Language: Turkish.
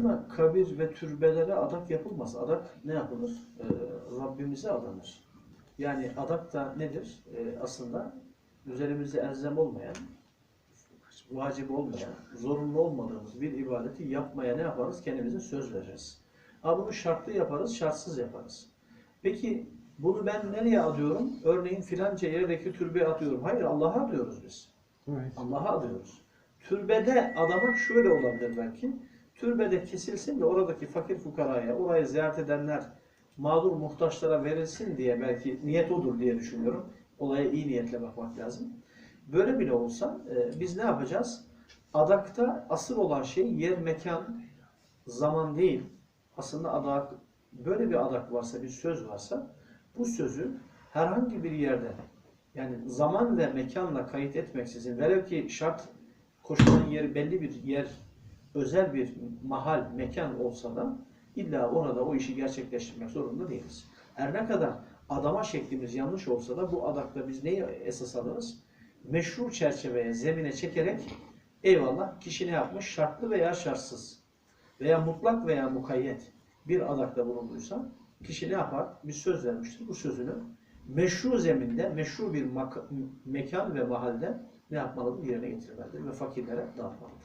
Ama kabir ve türbelere adak yapılmaz. Adak ne yapılır? Ee, Rabbimize adanır. Yani adak da nedir? Ee, aslında üzerimizde elzem olmayan, vacip olmayan, zorunlu olmadığımız bir ibadeti yapmaya ne yaparız? Kendimize söz veririz. Ha bunu şartlı yaparız, şartsız yaparız. Peki bunu ben nereye adıyorum? Örneğin filanca yerdeki türbeye atıyorum. Hayır Allah'a adıyoruz biz. Evet. Allah'a adıyoruz. Türbede adamak şöyle olabilir belki. Türbede kesilsin de oradaki fakir fukaraya, orayı ziyaret edenler mağdur muhtaçlara verilsin diye belki niyet odur diye düşünüyorum. Olaya iyi niyetle bakmak lazım. Böyle bile olsa e, biz ne yapacağız? Adakta asıl olan şey yer, mekan, zaman değil. Aslında adak, böyle bir adak varsa, bir söz varsa bu sözü herhangi bir yerde yani zaman ve mekanla kayıt etmeksizin velev ki şart koşulan yer belli bir yer, özel bir mahal, mekan olsa da illa orada o işi gerçekleştirmek zorunda değiliz. Her ne kadar adama şeklimiz yanlış olsa da bu adakta biz neyi esas alırız? Meşru çerçeveye, zemine çekerek eyvallah kişi ne yapmış? Şartlı veya şartsız veya mutlak veya mukayyet bir adakta bulunduysa kişi ne yapar? Bir söz vermiştir. Bu sözünü meşru zeminde, meşru bir mekan ve mahalde ne yapmalıdır? Yerine getirmelidir ve fakirlere dağıtmalıdır.